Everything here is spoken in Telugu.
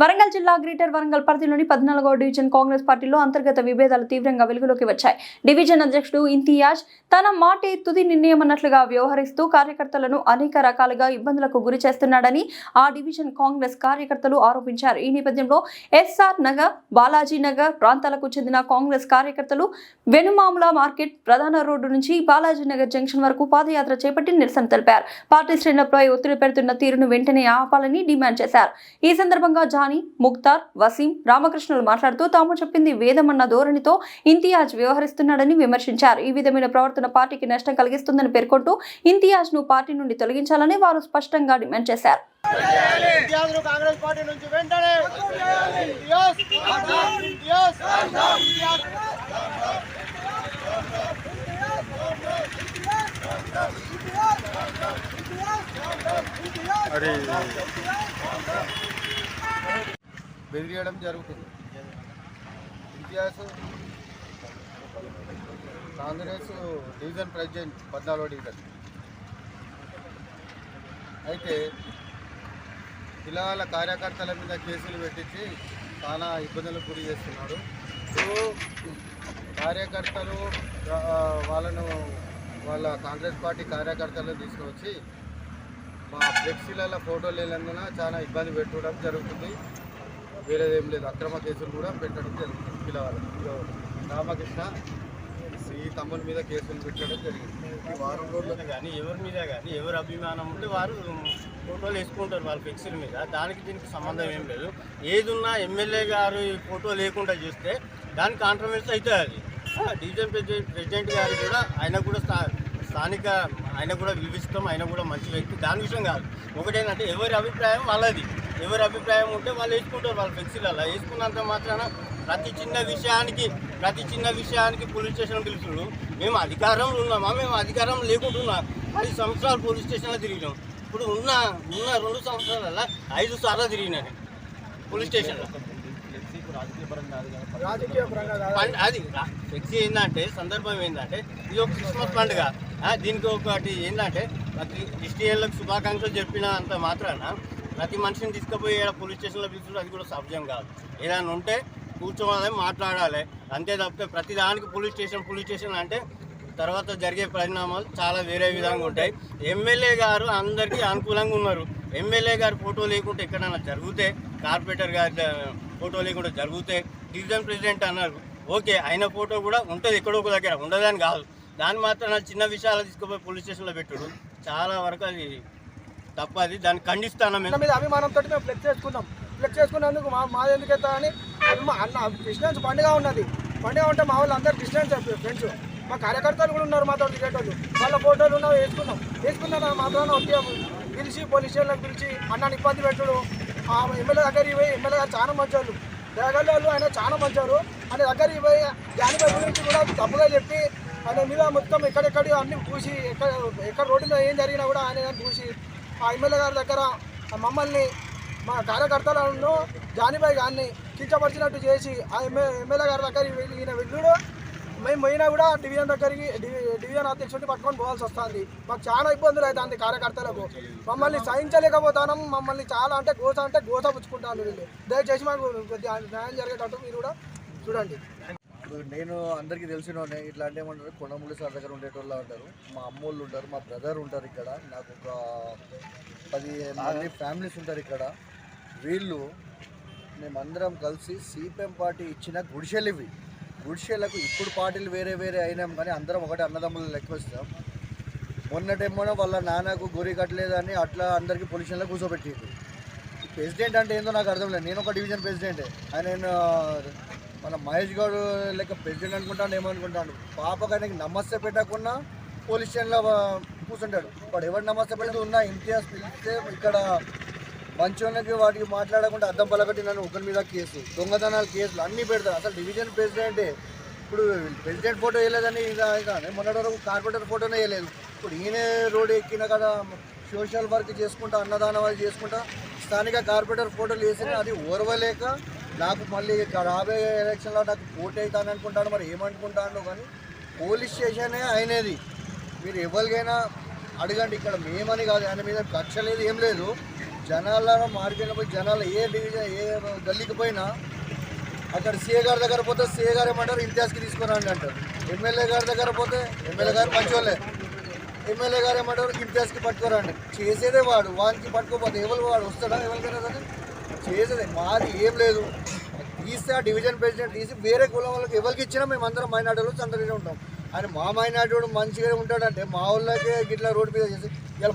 వరంగల్ జిల్లా గ్రేటర్ వరంగల్ పరిధిలోని పద్నాలుగో డివిజన్ కాంగ్రెస్ పార్టీలో అంతర్గత విభేదాలు తీవ్రంగా వెలుగులోకి వచ్చాయి. డివిజన్ అధ్యక్షుడు ఇంతియాజ్ తన మాటే తుది నిర్ణయం అన్నట్లుగా వ్యవహరిస్తూ కార్యకర్తలను అనేక రకాలుగా ఇబ్బందులకు గురి చేస్తున్నాడని ఆ డివిజన్ కాంగ్రెస్ కార్యకర్తలు ఆరోపించారు. ఈ నేపథ్యంలో ఎస్ఆర్ నగర్ బాలాజీ నగర్ ప్రాంతాలకు చెందిన కాంగ్రెస్ కార్యకర్తలు వెనుమాముల మార్కెట్ ప్రధాన రోడ్డు నుంచి బాలాజీ నగర్ జంక్షన్ వరకు పాదయాత్ర చేపట్టి నిరసన తెలిపారు. పార్టీ శ్రేణులపై ఒత్తిడి పెడుతున్న తీరును వెంటనే ఆపాలని డిమాండ్ చేశారు. ఈ సందర్భంగా జాన్ ముక్తార్ వసీం రామకృష్ణులు మాట్లాడుతూ తాము చెప్పింది వేదమన్న ధోరణితో ఇంతియాజ్ వ్యవహరిస్తున్నాడని విమర్శించారు. ఈ విధమైన ప్రవర్తన పార్టీకి నష్టం కలిగిస్తుందని పేర్కొంటూ ఇంతియాజ్ను పార్టీ నుండి తొలగించాలని వారు స్పష్టంగా డిమాండ్ చేశారు. ఇండియాను కాంగ్రెస్ పార్టీ నుంచి వెంటనే ఇండియాస్ ఇండియాస్ ఇండియాస్ బెదిరియడం జరుగుతుంది. ఇంతియాజ్ కాంగ్రెస్ డివిజన్ ప్రెసిడెంట్ పద్నాలుగో డివిజన్. అయితే పిల్లల కార్యకర్తల మీద కేసులు పెట్టించి చాలా ఇబ్బందులకు గురి చేస్తున్నాడు సో కార్యకర్తలు వాళ్ళను వాళ్ళ కాంగ్రెస్ పార్టీ కార్యకర్తలను తీసుకొచ్చి మా ఫ్లెక్సీలలో ఫోటోలు లేనందున చాలా ఇబ్బంది పెట్టడం జరుగుతుంది. వేరేదేం లేదు. అక్రమ కేసులు కూడా పెట్టడం జరుగుతుంది. పిల్లవాళ్ళు రామకృష్ణ ఈ తమ్ముని మీద కేసులు పెట్టడం జరిగింది. ఈ వారం రోజులు కానీ ఎవరి మీద కానీ ఎవరి అభిమానం ఉంటే వారు ఫోటోలు వేసుకుంటారు వాళ్ళ పిక్చర్ మీద. దానికి దీనికి సంబంధం ఏం లేదు. ఏదున్నా ఎమ్మెల్యే గారు ఈ ఫోటో లేకుండా చూస్తే దాని కాంట్రవర్సీ అవుతుంది అది. డివిజన్ ప్రెసిడెంట్ ప్రెసిడెంట్ గారు కూడా ఆయన కూడా స్థా స్థానిక ఆయన కూడా విలువిస్తాం ఆయన కూడా మంచి వ్యక్తి. దాని విషయం కాదు. ఒకటేంటంటే ఎవరి అభిప్రాయం వాళ్ళది. ఎవరి అభిప్రాయం ఉంటే వాళ్ళు వేసుకుంటారు వాళ్ళు ఫ్లెక్సీలలో వేసుకున్నంత మాత్రాన ప్రతి చిన్న విషయానికి ప్రతి చిన్న విషయానికి పోలీస్ స్టేషన్ పిలుచుడు మేము అధికారంలో ఉన్నామా? మేము అధికారం లేకుంటున్నా పది సంవత్సరాలు పోలీస్ స్టేషన్లో తిరిగినాం. ఇప్పుడు ఉన్న ఉన్న రెండు సంవత్సరాల ఐదు సార్లు తిరిగినాను పోలీస్ స్టేషన్లో. పండ్ అది ఫ్లెక్సీ ఏంటంటే సందర్భం ఏంటంటే ఇది ఒక క్రిస్మస్ పండుగ. దీనికి ఒకటి ఏంటంటే ప్రతి క్రిస్టియన్లకు శుభాకాంక్షలు చెప్పిన అంత మాత్రాన ప్రతి మనిషిని తీసుకుపోయి ఈడ పోలీస్ స్టేషన్లో పిలుచుడు అది కూడా సభ్యం కాదు. ఏదైనా ఉంటే కూర్చోవాలి మాట్లాడాలి. అంతే తప్పితే ప్రతి దానికి పోలీస్ స్టేషన్ పోలీస్ స్టేషన్ అంటే తర్వాత జరిగే పరిణామాలు చాలా వేరే విధంగా ఉంటాయి. ఎమ్మెల్యే గారు అందరికీ అనుకూలంగా ఉన్నారు. ఎమ్మెల్యే గారు ఫోటో లేకుంటే ఎక్కడైనా జరిగితే కార్పొరేటర్ గారి ఫోటో లేకుండా జరిగితే డివిజన్ ప్రెసిడెంట్ అన్నారు. ఓకే ఆయన ఫోటో కూడా ఉంటుంది ఎక్కడో ఒక దగ్గర ఉండదని కాదు. దాన్ని మాత్రం చిన్న విషయాలు తీసుకుపోయి పోలీస్ స్టేషన్లో పెట్టుడు. చాలా వరకు అది తప్పది. దాన్ని ఖండిస్తాను మేము? మీద అభిమానంతో మేము ఫ్లెక్స్ చేసుకున్నాం. ఫ్లెక్స్ చేసుకున్నందుకు మా మాది ఎందుకు ఎత్తా అని అన్న డిస్టెన్స్ పండుగ ఉన్నది. పండుగ ఉంటే మా వాళ్ళు అందరు డిస్టెన్స్ ఫ్రెండ్స్ మా కార్యకర్తలు కూడా ఉన్నారు మాతో తిరిగేటోళ్ళు. వాళ్ళ ఫోటోలు ఉన్నా వేసుకున్నాం. వేసుకున్నా మాత్రాన పిలిచి పోలీస్ స్టేషన్లకు పిలిచి అన్నాన్ని ఇబ్బంది పెట్టడు. ఆ ఎమ్మెల్యే దగ్గరికి పోయి ఎమ్మెల్యే గారు చాలా మంచోళ్ళు. దేగల్లో వాళ్ళు ఆయన చాలా మంచోరు ఆయన దగ్గరికి పోయి జానిపై గురించి కూడా తప్పుగా చెప్పి ఆయన మీద మొత్తం ఎక్కడెక్కడ అన్ని పూసి ఎక్కడ ఎక్కడ రోడ్డు మీద ఏం జరిగినా కూడా ఆయన పూసి ఆ ఎమ్మెల్యే గారి దగ్గర ఆ మమ్మల్ని మా కార్యకర్తలను జానిబాయి గారిని కించపరిచినట్టు చేసి ఆ ఎమ్మెల్యే గారి దగ్గరికి ఈయన వెళ్ళుడు. మేము పోయినా కూడా డివిజన్ దగ్గరికి డివి- డివిజన్ అధ్యక్షుడిని పట్టుకొని పోవాల్సి వస్తుంది. మాకు చాలా ఇబ్బందులు అవుతుంది కార్యకర్తలకు. మమ్మల్ని సహించలేకపోతాను మమ్మల్ని చాలా అంటే గోస అంటే గోస పుచ్చుకుంటాను వీళ్ళు. దయచేసి మాకు కొద్దిగా న్యాయం జరిగేటట్టు మీరు కూడా చూడండి. నేను అందరికీ తెలిసినోనే ఇట్లాంటి ఏమంటారు కొండముడి సార్ దగ్గర ఉండేటోళ్ళు ఉంటారు మా అమ్మోళ్ళు ఉంటారు మా బ్రదర్ ఉంటారు ఇక్కడ. నాకు ఒక పది మంది ఫ్యామిలీస్ ఉంటారు ఇక్కడ. వీళ్ళు మేమందరం కలిసి సిపిఎం పార్టీ ఇచ్చిన గుడిసెలు ఇవి. గుడిసెలకు ఇప్పుడు పార్టీలు వేరే వేరే అయినాం కానీ అందరం ఒకటే అన్నదమ్ములు లెక్క వస్తాం. మొన్నటేమో వాళ్ళ నాన్నకు గురి కట్టలేదని అట్లా అందరికీ పొజిషన్లో కూర్చోబెట్టింది ప్రెసిడెంట్ అంటే ఏందో నాకు అర్థం లేదు. నేను ఒక డివిజన్ ప్రెసిడెంటే. ఆయన మన మహేష్ గౌడ్ లెక్క ప్రెసిడెంట్ అనుకుంటాను ఏమనుకుంటాను పాపకు ఆయనకి నమస్తే పెట్టకుండా పోలీస్ స్టేషన్లో కూర్చుంటాడు. వాడు ఎవరు నమస్తే పెట్టదు ఉన్నా ఇంతియాజ్ పిలిస్తే ఇక్కడ మంచోళ్ళకి వాటికి మాట్లాడకుండా అద్దం పలకట్టి నన్ను ఒకరి మీద కేసు దొంగతనాలు కేసులు అన్నీ పెడతారు. అసలు డివిజన్ ప్రెసిడెంటే ఇప్పుడు ప్రెసిడెంట్ ఫోటో వేయలేదని కానీ మొన్నటి వరకు కార్పొరేటర్ ఫోటోనే వేయలేదు. ఇప్పుడు ఈయనే రోడ్ ఎక్కిన కదా సోషల్ వర్క్ చేసుకుంటా అన్నదానం అది చేసుకుంటా స్థానిక కార్పొరేటర్ ఫోటోలు వేసిన అది ఓర్వలేక నాకు మళ్ళీ రాబోయే ఎలక్షన్లో నాకు పోటీ అవుతాను అనుకుంటాను మరి ఏమనుకుంటాను కానీ పోలీస్ స్టేషనే అయినది మీరు ఎవరికైనా అడగండి ఇక్కడ మేమని కాదు ఆయన మీద కక్ష లేదు ఏం లేదు. జనాల మార్కెట్ పోయి జనాలు ఏ డివిజన్ ఏ గల్లీకి పోయినా అక్కడ సీఏ గారి దగ్గర పోతే సీఏ గారు ఏమంటారు? ఇంతియాజ్కి తీసుకురండి అంటారు. ఎమ్మెల్యే గారి దగ్గర పోతే ఎమ్మెల్యే గారు మంచివాళ్ళే ఎమ్మెల్యే గారు ఏమంటారు? ఇంతియాజ్కి పట్టుకోరండి. చేసేదే వాడు వానికి పట్టుకోపోతే ఎవరు వాడు? వస్తాడా ఎవరికైనా సరే? చేసేది మాది ఏం లేదు. తీస్తే ఆ డివిజన్ ప్రెసిడెంట్ తీసి వేరే కులం వాళ్ళకి ఎవరికి ఇచ్చినా మేము అందరం మైనార్టీలు చంద్రగానే ఉంటాం. ఆయన మా మైనార్టీ మంచిగా ఉంటాడంటే మా వాళ్ళకే గిట్లా రోడ్డు మీద చేసి ఇలా